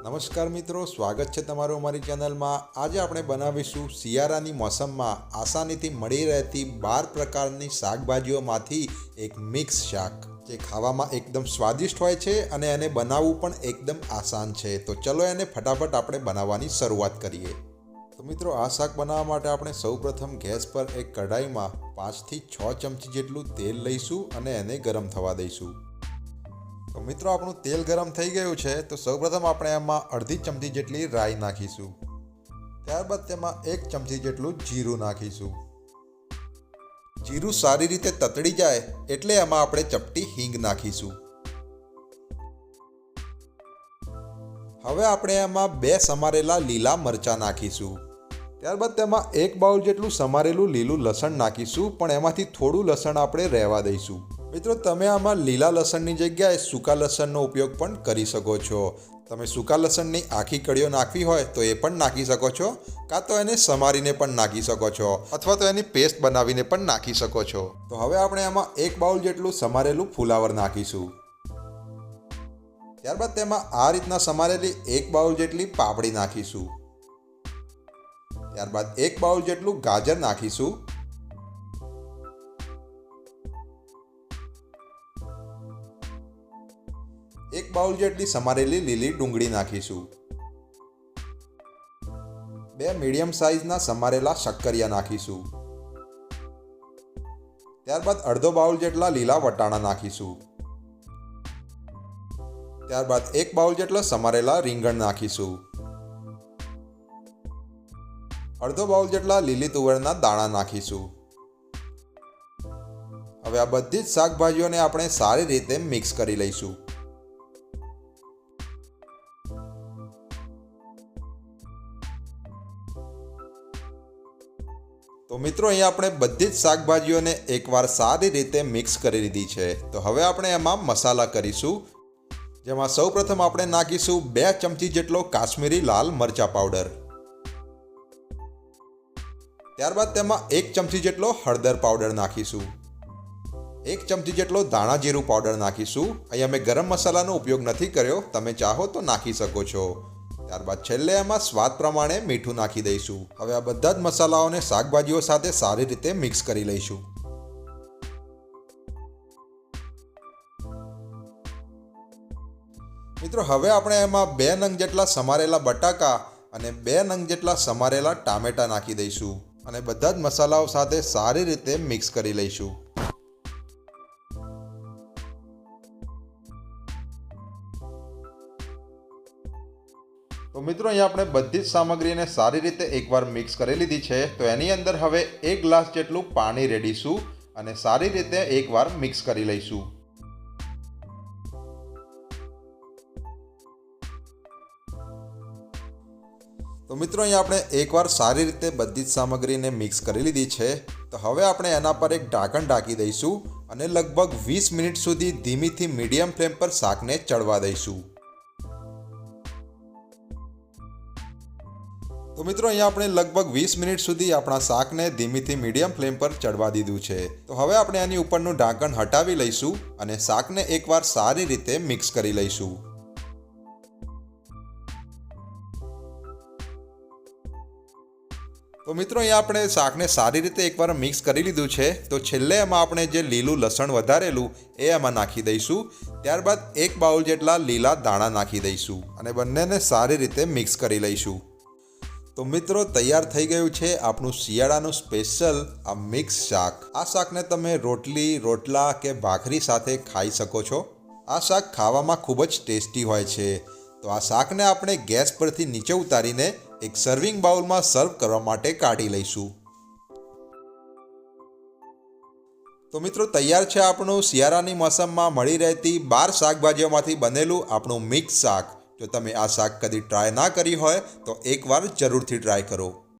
નમસ્કાર મિત્રો, સ્વાગત છે તમારું અમારી ચેનલમાં. આજે આપણે બનાવીશું શિયાળાની મોસમમાં આસાનીથી મળી રહેતી બાર પ્રકારની શાકભાજીઓમાંથી એક મિક્સ શાક, જે ખાવામાં એકદમ સ્વાદિષ્ટ હોય છે અને એને બનાવવું પણ એકદમ આસાન છે. તો ચલો એને ફટાફટ આપણે બનાવવાની શરૂઆત કરીએ. તો મિત્રો, આ શાક બનાવવા માટે આપણે સૌપ્રથમ ગેસ પર એક કઢાઈમાં પાંચથી છ ચમચી જેટલું તેલ લઈશું અને એને ગરમ થવા દઈશું. તો મિત્રો, આપણું તેલ ગરમ થઈ ગયું છે, તો સૌપ્રથમ આપણે એમાં અડધી ચમચી જેટલી રાઈ નાખીશું. ત્યારબાદ તેમાં એક ચમચી જેટલું જીરું નાખીશું. જીરું સારી રીતે તતડી જાય, એટલે એમાં આપણે ચપટી હિંગ નાખીશું. હવે આપણે એમાં બે સમારેલા લીલા મરચાં નાખીશું. ત્યારબાદ તેમાં એક બાઉલ જેટલું સમારેલું લીલું લસણ નાખીશું, પણ એમાંથી થોડું લસણ આપણે રહેવા દઈશું. મિત્રો, તમે આમાં લીલા લસણની જગ્યાએ સૂકા લસણનો ઉપયોગ પણ કરી શકો છો. તમે સૂકા લસણની આખી કળીઓ નાખવી હોય તો એ પણ નાખી શકો છો, કાં તો એને સમારીને પણ નાખી શકો છો, અથવા તો એની પેસ્ટ બનાવીને પણ નાખી શકો છો. તો હવે આપણે આમાં એક બાઉલ જેટલું સમારેલું ફુલાવર નાખીશું. ત્યારબાદ તેમાં આ રીતના સમારેલી એક બાઉલ જેટલી પાપડી નાખીશું. ત્યારબાદ એક બાઉલ જેટલું ગાજર નાખીશું. એક બાઉલ જેટલી સમારેલી લીલી ડુંગળી નાખીશું. બે મીડિયમ સાઇઝના સમારેલા શક્કરિયા નાખીશું. ત્યારબાદ અડધો બાઉલ જેટલા લીલા વટાણા નાખીશું. ત્યારબાદ એક બાઉલ જેટલા સમારેલા રીંગણ નાખીશું. અડધો બાઉલ જેટલા લીલી તુવેરના દાણા નાખીશું. હવે આ બધી જ શાકભાજીઓને આપણે સારી રીતે મિક્સ કરી લઈશું. તો મિત્રો, અહીંયા આપણે બધી જ શાકભાજીઓને એકવાર સારી રીતે મિક્સ કરી લીધી છે. તો હવે આપણે એમાં મસાલા કરીશું, જેમાં સૌપ્રથમ આપણે નાખીશું બે ચમચી જેટલો કાશ્મીરી લાલ મરચા પાવડર. ત્યારબાદ તેમાં એક ચમચી જેટલો હળદર પાવડર નાખીશું. એક ચમચી જેટલો ધાણા જીરું પાવડર નાખીશું. અહીંયા મેં ગરમ મસાલાનો ઉપયોગ નથી કર્યો. તમે ચાહો તો નાખી શકો છો. ત્યારબાદ છેલ્લે એમાં સ્વાદ પ્રમાણે મીઠું નાખી દઈશું. હવે આ બધા જ મસાલાઓને શાકભાજીઓ સાથે સારી રીતે મિક્સ કરી લઈશું. મિત્રો, હવે આપણે એમાં બે નંગ જેટલા સમારેલા બટાકા અને બે નંગ જેટલા સમારેલા ટામેટા નાખી દઈશું અને બધા જ મસાલાઓ સાથે સારી રીતે મિક્સ કરી લઈશું. તો મિત્રો, અહીંયા આપણે બધી જ સામગ્રીને સારી રીતે એકવાર મિક્સ કરી લીધી છે. તો એની અંદર હવે એક ગ્લાસ જેટલું પાણી રેડીશું અને સારી રીતે એકવાર મિક્સ કરી લઈશું. તો મિત્રો, અહીંયા આપણે એકવાર સારી રીતે બધી જ સામગ્રીને મિક્સ કરી લીધી છે. તો હવે આપણે એના પર એક ઢાંકણ ઢાંકી દઈશું અને લગભગ વીસ મિનિટ સુધી ધીમીથી મીડિયમ ફ્લેમ પર શાકને ચડવા દઈશું. તો મિત્રો અહીંયા આપણે લગભગ વીસ મિનિટ સુધી આપણા શાકને ધીમીથી મીડિયમ ફ્લેમ પર ચડવા દીધું છે. તો હવે આપણે આની ઉપરનું ઢાંકણ હટાવી લઈશું અને શાકને એકવાર સારી રીતે મિક્સ કરી લઈશું. તો મિત્રો અહીંયા આપણે શાકને સારી રીતે એકવાર મિક્સ કરી લીધું છે. તો છેલ્લે એમાં આપણે જે લીલું લસણ વધારેલું એ એમાં નાખી દઈશું. ત્યારબાદ એક બાઉલ જેટલા લીલા દાણા નાખી દઈશું અને બંનેને સારી રીતે મિક્સ કરી લઈશું. તો મિત્રો, તૈયાર થઈ ગયું છે આપણું શિયાળાનું સ્પેશિયલ, આ મિક્સ શાક. આ શાકને તમે રોટલી, રોટલા કે ભાખરી સાથે ખાઈ શકો છો. આ શાક ખાવામાં ખૂબ જ ટેસ્ટી હોય છે. તો આ શાકને આપણે ગેસ પરથી નીચે ઉતારીને એક સર્વિંગ બાઉલમાં સર્વ કરવા માટે કાઢી લઈશું. તો મિત્રો, તૈયાર છે આપણું શિયાળાની મોસમમાં મળી રહેતી બાર શાકભાજીઓમાંથી બનેલું આપણું મિક્સ શાક. જો તમે આ શાક કદી ટ્રાય ના કરી હોય તો એકવાર જરૂરથી ટ્રાય કરો.